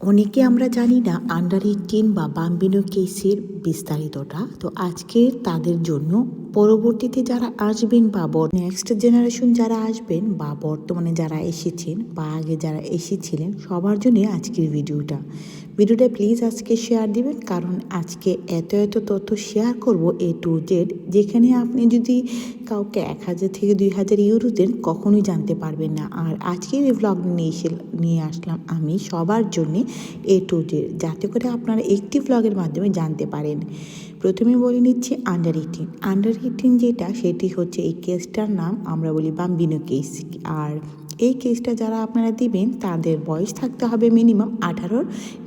অনেকে আমরা জানি না আন্ডার এইটিন বা বাম্বিনো কেসের বিস্তারিতটা। তো আজকে তাদের জন্য পরবর্তীতে যারা আসবেন বা নেক্সট জেনারেশন যারা আসবেন বা বর্তমানে যারা এসেছেন বা আগে যারা এসেছিলেন, সবার জন্য আজকের ভিডিওটা। ভিডিওটা প্লিজ আজকে শেয়ার দিবেন, কারণ আজকে এত এত তথ্য শেয়ার করব এ টু জেড যেখানে আপনি যদি কাউকে এক হাজার থেকে দুই হাজার ইউরো দেন, কখনোই জানতে পারবেন না। আর আজকের এই ভ্লগ নিয়ে নিয়ে আসলাম আমি সবার জন্যে এ টু জেড যাতে করে আপনারা একটি ভ্লগের মাধ্যমে জানতে পারেন। প্রথমে বলে নিচ্ছি আন্ডার এইটিন আন্ডার এইটিন যেটা, সেটি হচ্ছে এই কেসটার নাম আমরা বলি বাম্বিনো কেস আর এই কেসটা যারা আপনারা দিবেন, তাদের বয়স থাকতে হবে মিনিমাম আঠারোর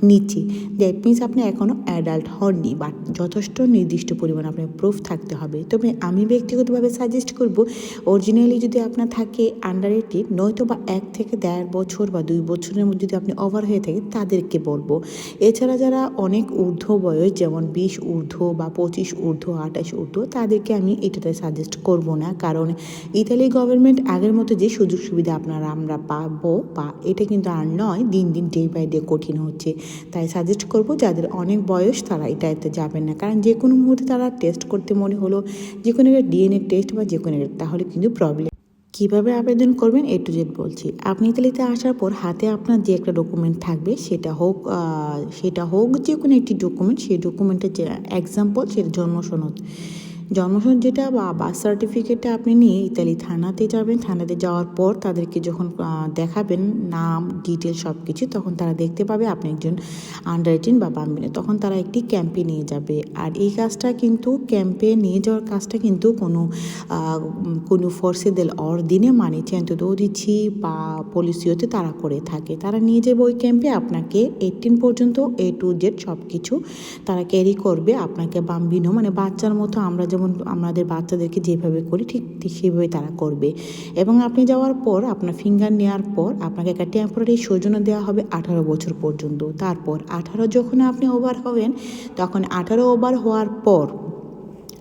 নিচে। দ্যাট মিনস আপনি এখনও অ্যাডাল্ট হননি বাট যথেষ্ট নির্দিষ্ট পরিমাণ আপনার প্রুফ থাকতে হবে। তবে আমি ব্যক্তিগতভাবে সাজেস্ট করব অরিজিনালি যদি আপনার থাকে আন্ডার এইটিন নয়তো বা এক থেকে দেড় বছর বা দুই বছরের মধ্যে যদি আপনি ওভার হয়ে থাকে তাদেরকে বলব। এছাড়া যারা অনেক ঊর্ধ্ব বয়স, যেমন বিশ ঊর্ধ্ব বা পঁচিশ ঊর্ধ্ব, আঠাশ ঊর্ধ্ব, তাদেরকে আমি এটাতে সাজেস্ট করব না। কারণ ইতালি গভর্নমেন্ট আগের মতো যে সুযোগ সুবিধা আপনারা, আমরা পাবো বা এটা কিন্তু আর নয়, দিন দিন ডে বাই ডে কঠিন হচ্ছে। তাই সাজেস্ট করব যাদের অনেক বয়স, তারা এটাতে যাবেন না। কারণ যে কোনো মুহূর্তে তারা টেস্ট করতে মনে হলো, যে কোনো একটা ডিএনএ টেস্ট বা যে কোনো একটা, তাহলে কিন্তু প্রবলেম কীভাবে আবেদন করবেন? এ টু জেড বলছি। আপনি ইতালিতে আসার পর হাতে আপনার যে একটা ডকুমেন্ট থাকবে, সেটা হোক সেটা হোক যে কোনো একটি ডকুমেন্ট সেই ডকুমেন্টের যে এক্সাম্পল সেটা জন্ম সনদ। জন্ম সনদ যেটা বা বার্থ সার্টিফিকেটটা আপনি নিয়ে ইতালি থানাতে যাবেন। থানাতে যাওয়ার পর তাদেরকে যখন দেখাবেন নাম ডিটেল সব কিছু তখন তারা দেখতে পাবে আপনি একজন আন্ডার এইটিন বা বাম্বিনে। তখন তারা একটি ক্যাম্পে নিয়ে যাবে। আর এই কাজটা কিন্তু ক্যাম্পে নিয়ে যাওয়ার কাজটা কিন্তু কোনো কোনো ফোর্সে দেল অর্দিনে মানে চেন্তো দিচ্ছি বা পলিসিওতে তারা করে থাকে। তারা নিয়ে যাবে ওই ক্যাম্পে আপনাকে এইটিন পর্যন্ত এ টু জেড সব কিছু তারা ক্যারি করবে। আপনাকে বাম্বিনো মানে বাচ্চার মতো আমরা যেমন আমাদের বাচ্চাদেরকে যেভাবে করি, ঠিক ঠিক সেভাবে তারা করবে। এবং আপনি যাওয়ার পর, আপনার ফিঙ্গার নেওয়ার পর, আপনাকে একটা টেম্পোরারি সৌজন্য দেওয়া হবে আঠারো বছর পর্যন্ত। তারপর আঠারো যখন আপনি ওভার হবেন, তখন আঠারো ওভার হওয়ার পর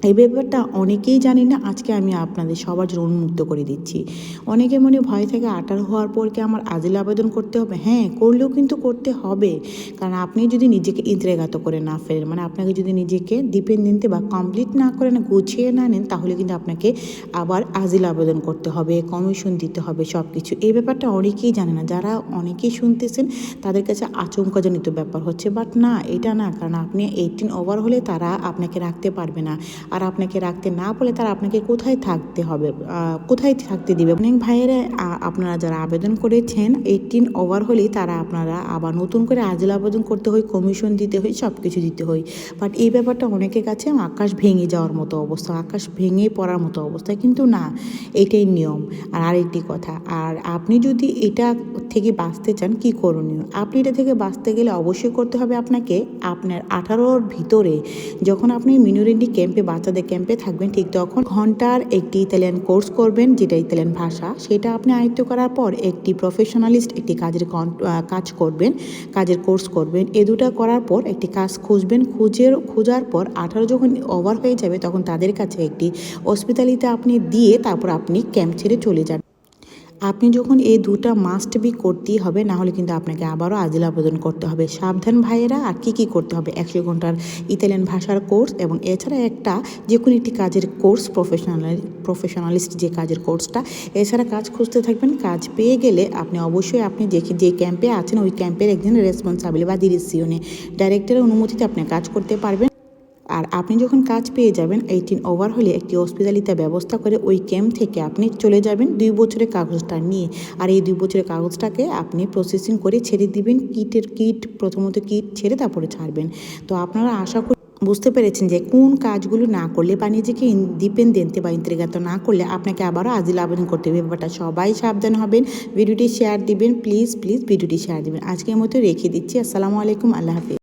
এই ব্যাপারটা অনেকেই জানি না, আজকে আমি আপনাদের সবার জন্য উন্মুক্ত করে দিচ্ছি। অনেকে মনে ভয় থেকে আটার হওয়ার পর কি আমার আজিল আবেদন করতে হবে? হ্যাঁ করলেও কিন্তু করতে হবে। কারণ আপনি যদি নিজেকে ইন্দ্রেগাত করে না ফেলেন মানে আপনাকে যদি নিজেকে ডিপেন্ডেন্টে বা কমপ্লিট না করেন গুছিয়ে না নেন, তাহলে কিন্তু আপনাকে আবার আজিল আবেদন করতে হবে কমিশন দিতে হবে সব কিছু এই ব্যাপারটা অনেকেই জানে না। যারা অনেকেই শুনতেছেন, তাদের কাছে আচমকাজনিত ব্যাপার হচ্ছে। বাট না, এটা না। কারণ আপনি এইটিন ওভার হলে তারা আপনাকে রাখতে পারবে না। আর আপনাকে রাখতে না বলে তারা আপনাকে কোথায় থাকতে হবে কোথায় থাকতে দিবে? অনেক ভাইয়েরা আপনারা যারা আবেদন করেছেন এইটিন ওভার হলেই তারা আপনারা আবার নতুন করে আজিল আবেদন করতে হয় কমিশন দিতে হয় সব কিছু দিতে হয়। বাট এই ব্যাপারটা অনেকের কাছে আকাশ ভেঙে যাওয়ার মতো অবস্থা, আকাশ ভেঙে পড়ার মতো অবস্থা। কিন্তু না, এটাই নিয়ম। আর আরেকটি কথা, আর আপনি যদি এটা থেকে বাঁচতে চান, কি করণীয়? আপনি এটা থেকে বাঁচতে গেলে অবশ্যই করতে হবে আপনাকে আপনার আঠারোর ভিতরে, যখন আপনি মিনোরিটি ক্যাম্পে বাচ্চাদের ক্যাম্পে থাকবেন ঠিক তখন। ঘণ্টার একটি ইতালিয়ান কোর্স করবেন, যেটা ইতালিয়ান ভাষা। সেটা আপনি আয়ত্ত করার পর একটি প্রফেশনালিস্ট একটি কাজের কাজ করবেন, কাজের কোর্স করবেন। এ দুটা করার পর একটি কাজ খুঁজবেন। খুঁজে খোঁজার পর আঠারো যখন ওভার হয়ে যাবে, তখন তাদের কাছে একটি হসপিটালিতে আপনি দিয়ে তারপর আপনি ক্যাম্প ছেড়ে চলে যাবেন আপনি যখন এই দুটা মাস্ট বি করতেই হবে, না হলে কিন্তু আপনাকে আবারও আজিল আবেদন করতে হবে। সাবধান ভাইয়েরা, আর কি কি করতে হবে? একশো ঘণ্টার ইতালিয়ান ভাষার কোর্স এবং এছাড়া একটা যে কোনো একটি কাজের কোর্স প্রফেশনাল প্রফেশনালিস্ট যে কাজের কোর্সটা এছাড়া কাজ খুঁজতে থাকবেন। কাজ পেয়ে গেলে আপনি অবশ্যই আপনি যে যে ক্যাম্পে আছেন, ওই ক্যাম্পের একজন রেসপন্সাবিলি বা ডিরেকশনে ডাইরেক্টরের অনুমতিতে আপনি কাজ করতে পারবেন। আর আপনি যখন কাজ পেয়ে যাবেন এইটিন ওভার হলে একটি হসপিটালিতে ব্যবস্থা করে ওই ক্যাম্প থেকে আপনি চলে যাবেন দুই বছরের কাগজটা নিয়ে। আর এই দুই বছরের কাগজটাকে আপনি প্রসেসিং করে ছেড়ে দিবেন, কিটের কিট, প্রথমত কিট ছেড়ে তারপরে ছাড়বেন। তো আপনারা আশা করি বুঝতে পেরেছেন যে কোন কাজগুলো না করলে বা নিজেকে ইন্ডিপেন্ডেন্ট বা ইন্ত্রিগাত না করলে আপনাকে আবারও আজিল আবেদন করতে হবে। ব্যাপারটা সবাই সাবধান হবেন, ভিডিওটি শেয়ার দিবেন প্লিজ প্লিজ ভিডিওটি শেয়ার দিবেন। আজকের মতো রেখে দিচ্ছি। আসসালামু আলাইকুম, আল্লাহ হাফিজ।